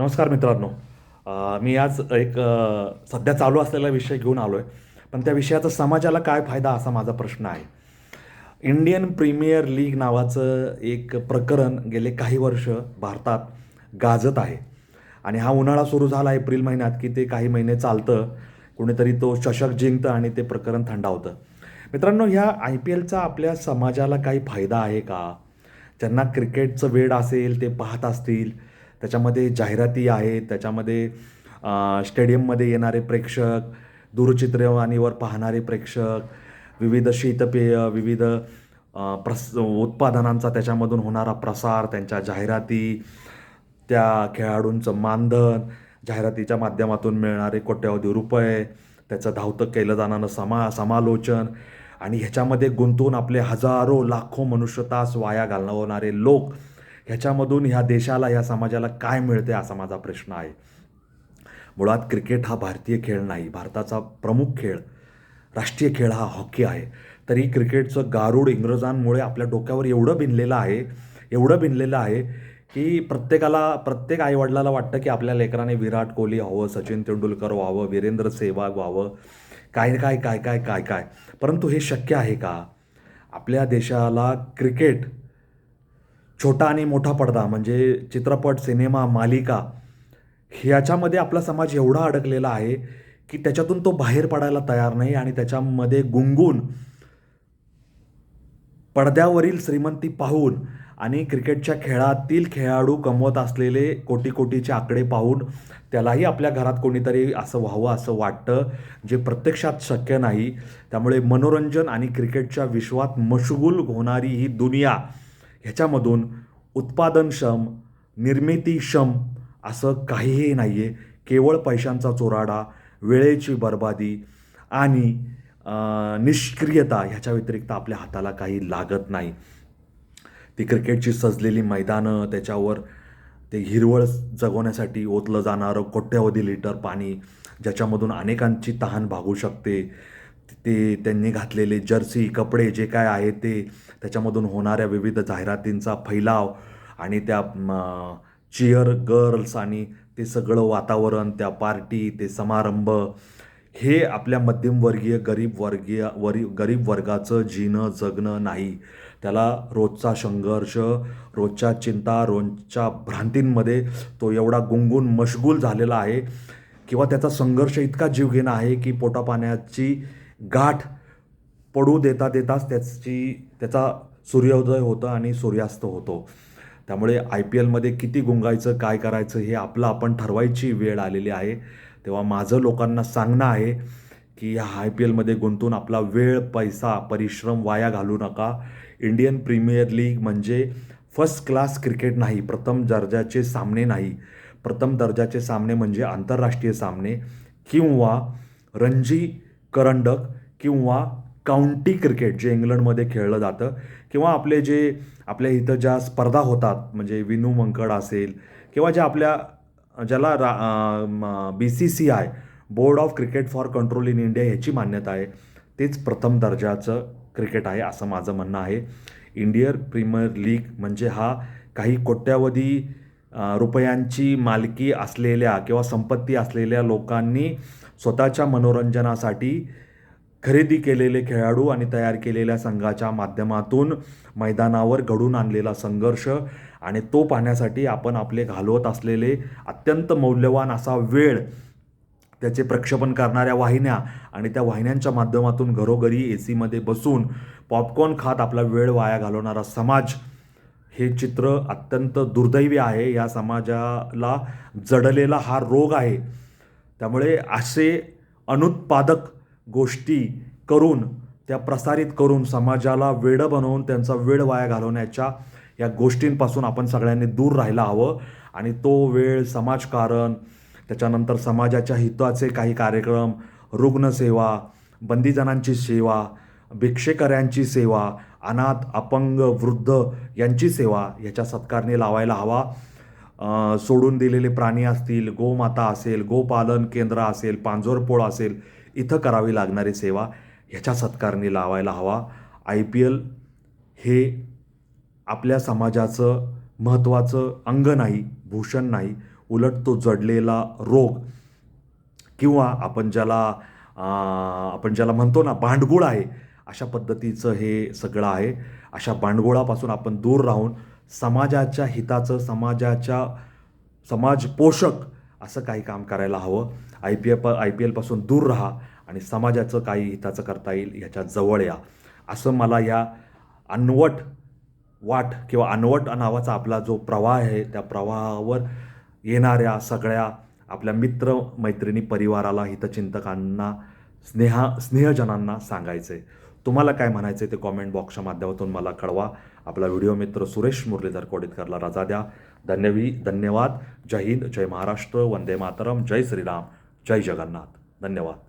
नमस्कार मित्रांनो. मी आज एक सध्या चालू असलेला विषय घेऊन आलो आहे पण त्या विषयाचा समाजाला काय फायदा असा माझा प्रश्न आहे. इंडियन प्रीमियर लीग नावाचं एक प्रकरण गेले काही वर्ष भारतात गाजत आहे. आणि हा उन्हाळा सुरू झाला एप्रिल महिन्यात की ते काही महिने चालतं. कुणीतरी तो चषक जिंकतं आणि ते प्रकरण थंडावतं. मित्रांनो ह्या आय पी एलचा आपल्या समाजाला काही फायदा आहे का? ज्यांना क्रिकेटचं वेड असेल ते पाहत असतील त्याच्यामध्ये जाहिराती आहेत त्याच्यामध्ये स्टेडियममध्ये येणारे प्रेक्षक दूरचित्रवाणीवर पाहणारे प्रेक्षक विविध शीतपेय विविध प्रस उत्पादनांचा त्याच्यामधून होणारा प्रसार त्यांच्या जाहिराती त्या खेळाडूंचं मानधन जाहिरातीच्या माध्यमातून मिळणारे कोट्यावधी रुपये त्याचं धावतं केलं जाणारं समा समालोचन आणि ह्याच्यामध्ये गुंतून आपले हजारो लाखो मनुष्यतास वाया घालवणारे लोक ह्याच्यामधून ह्या देशाला ह्या समाजाला काय मिळते असा माझा प्रश्न आहे. मुळात क्रिकेट हा भारतीय खेळ नाही भारताचा प्रमुख खेळ राष्ट्रीय खेळ हा हॉकी आहे. तरी क्रिकेटचं गारूड इंग्रजांमुळे आपल्या डोक्यावर एवढं भिनलेलं आहे एवढं भिनलेलं आहे की प्रत्येकाला प्रत्येक आईवडिलाला वाटतं की आपल्या लेकराने विराट कोहली व्हावं सचिन तेंडुलकर व्हावं वीरेंद्र सेहवाग व्हावं काय काय काय काय काय काय. परंतु हे शक्य आहे का? आपल्या देशाला क्रिकेट छोटा आणि मोठा पडदा म्हणजे चित्रपट सिनेमा मालिका ह्याच्यामध्ये आपला समाज एवढा अडकलेला आहे की त्याच्यातून तो बाहेर पडायला तयार नाही आणि त्याच्यामध्ये गुंगून पडद्यावरील श्रीमंती पाहून आणि क्रिकेटच्या खेळातील खेळाडू कमवत असलेले कोटी कोटीचे आकडे पाहून त्यालाही आपल्या घरात कोणीतरी असं व्हावं असं वाटतं जे प्रत्यक्षात शक्य नाही. त्यामुळे मनोरंजन आणि क्रिकेटच्या विश्वात मशगूल होणारी ही दुनिया ह्याच्यामधून उत्पादनक्षम निर्मितीक्षम असं काहीही नाही आहे केवळ पैशांचा चोराडा वेळेची बर्बादी आणि निष्क्रियता ह्याच्या व्यतिरिक्त आपल्या हाताला काही लागत नाही. ती क्रिकेटची सजलेली मैदानं त्याच्यावर ते हिरवळ जगवण्यासाठी ओतलं जाणारं कोट्यवधी लिटर पाणी ज्याच्यामधून अनेकांची तहान भागू शकते. ते त्यांनी घातलेले जर्सी कपडे जे काय आहे ते त्याच्यामधून होणाऱ्या विविध जाहिरातींचा फैलाव आणि त्या चिअर गर्ल्स आणि ते सगळं वातावरण त्या पार्टी ते समारंभ हे आपल्या मध्यमवर्गीय गरीब वर्गीय वरी गरीब वर्गाचं जीणं जगणं नाही. त्याला रोजचा संघर्ष रोजच्या चिंता रोजच्या भ्रांतींमध्ये तो एवढा गुंगून मशगूल झालेला आहे. किंवा त्याचा संघर्ष इतका जीवघेणा आहे की पोटापाण्याची गाठ पडू देता देताच त्याची त्याचा सूर्योदय होतं आणि सूर्यास्त होतो. त्यामुळे आय पी एलमध्ये किती गुंगायचं काय करायचं हे आपलं आपण ठरवायची वेळ आलेली आहे. तेव्हा माझं लोकांना सांगणं आहे की ह्या आय पी एलमध्ये गुंतून आपला वेळ पैसा परिश्रम वाया घालू नका. इंडियन प्रीमियर लीग म्हणजे फर्स्ट क्लास क्रिकेट नाही प्रथम दर्जाचे सामने नाही. प्रथम दर्जाचे सामने म्हणजे आंतरराष्ट्रीय सामने किंवा रणजी करंडक किंवा काउंटी क्रिकेट जे इंग्लंडमध्ये खेळलं जातं किंवा आपले जे आपल्या इथं ज्या स्पर्धा होतात म्हणजे विनू मंकड असेल किंवा ज्या आपल्या ज्याला रा B C C I board of cricket for control in India ह्याची मान्यता आहे तेच प्रथम दर्जाचं क्रिकेट आहे असं माझं म्हणणं आहे. इंडियन प्रीमियर लीग म्हणजे हा काही कोट्यावधी रुपयांची मालकी असलेल्या किंवा संपत्ती असलेल्या लोकांनी स्वतःच्या मनोरंजनासाठी खरेदी केलेले खेळाडू आणि तयार केलेल्या संघाच्या माध्यमातून मैदानावर घडून आणलेला संघर्ष आणि तो पाहण्यासाठी आपण आपले घालवत असलेले अत्यंत मौल्यवान असा वेळ त्याचे प्रक्षेपण करणाऱ्या वाहिन्या आणि त्या वाहिन्यांच्या माध्यमातून घरोघरी ए सीमध्ये बसून पॉपकॉर्न खात आपला वेळ वाया घालवणारा समाज हे चित्र अत्यंत दुर्दैवी आहे. या समाजाला जडलेला हा रोग आहे. त्यामुळे असे अनुत्पादक गोष्टी करून त्या प्रसारित करून समाजाला वेडं बनवून त्यांचा वेळ वाया घालवण्याच्या या गोष्टींपासून आपण सगळ्यांनी दूर राहायला हवं. आणि तो वेळ समाजकारण त्याच्यानंतर समाजाच्या हिताचे काही कार्यक्रम रुग्णसेवा बंदीजनांची सेवा भिक्षेकऱ्यांची सेवा अनाथ अपंग वृद्ध यांची सेवा ह्याच्या सत्कारने लावायला हवा. सोडून दिलेले प्राणी असतील गोमाता असेल गोपालन केंद्र असेल पांजोरपोळ असेल इथं करावी लागणारी सेवा ह्याच्या सत्कारने लावायला हवा. आय पी एल हे आपल्या समाजाचं महत्त्वाचं अंग नाही भूषण नाही. उलट तो जडलेला रोग किंवा आपण ज्याला आपण ज्याला म्हणतो ना भांडगुळ आहे अशा पद्धतीचं हे सगळं आहे. अशा भांडगुळापासून आपण दूर राहून समाजाच्या हिताचं समाजाच्या समाज पोषक असं काही काम करायला हवं. I P F I P एलपासून दूर राहा आणि समाजाचं काही हिताचं करता येईल ह्याच्या जवळ या. असं मला या अनवट वाट किंवा अनवट नावाचा आपला जो प्रवाह आहे त्या प्रवाहावर येणाऱ्या सगळ्या आपल्या मित्र मैत्रिणी परिवाराला हितचिंतकांना स्नेहा स्नेहजनांना सांगायचं आहे तुम्हाला काय म्हणायचं आहे ते कॉमेंट बॉक्सच्या माध्यमातून मला कळवा. आपला व्हिडिओ मित्र सुरेश मुरलीधर कोडितकरला रजा द्या. धन्यवी धन्यवाद. जय हिंद जय महाराष्ट्र. वंदे मातरम. जय श्रीराम. जय जगन्नाथ. धन्यवाद.